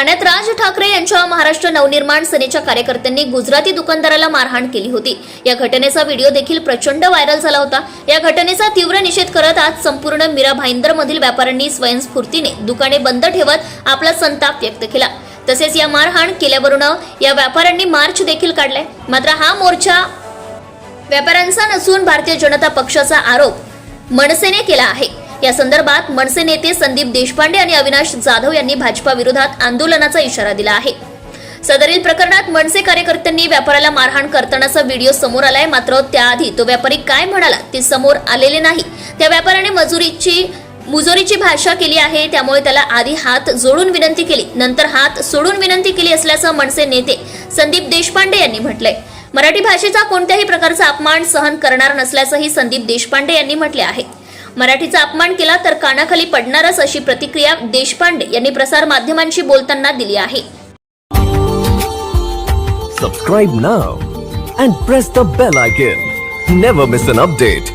ठाण्यात राज ठाकरे यांच्या महाराष्ट्र नवनिर्माण सेनेच्या कार्यकर्त्यांनी गुजराती दुकानदाराला मारहाण केली होती. या घटनेचा व्हिडिओ देखील प्रचंड व्हायरल झाला होता. या घटनेचा तीव्र निषेध करत आज संपूर्ण मीरा भाईंदर मधील व्यापाऱ्यांनी स्वयंस्फूर्तीने दुकाने बंद ठेवत आपला संताप व्यक्त केला. तसेच या मारहाण केल्यावरून या व्यापाऱ्यांनी मार्च देखील काढलाय. मात्र हा मोर्चा व्यापाऱ्यांचा नसून भारतीय जनता पक्षाचा आरोप मनसेने केला आहे. या संदर्भात मनसे नेते संदीप देशपांडे आणि अविनाश जाधव यांनी भाजपा विरोधात आंदोलनाचा इशारा दिला आहे. सदरील प्रकरणात मनसे कार्यकर्त्यांनी व्यापाऱ्याला मारहाण करतानाचा व्हिडिओ समोर आलाय. मात्र त्याआधी तो व्यापारी काय म्हणाला ते समोर आलेले नाही. त्या व्यापाऱ्याने मजुरीची मुजोरीची भाषा केली आहे. त्यामुळे त्याला आधी हात जोडून विनंती केली. नंतर हात सोडून विनंती केली असल्याचं मनसे नेते संदीप देशपांडे यांनी म्हटलंय. मराठी भाषेचा कोणत्याही प्रकारचा अपमान सहन करणार नसल्याचंही संदीप देशपांडे यांनी म्हटले आहे. मराठीचा अपमान केला तर कानाखाली पडणारच अशी प्रतिक्रिया देशपांडे यांनी प्रसार माध्यमांशी बोलताना दिली आहे. Subscribe now and press the bell icon never miss an update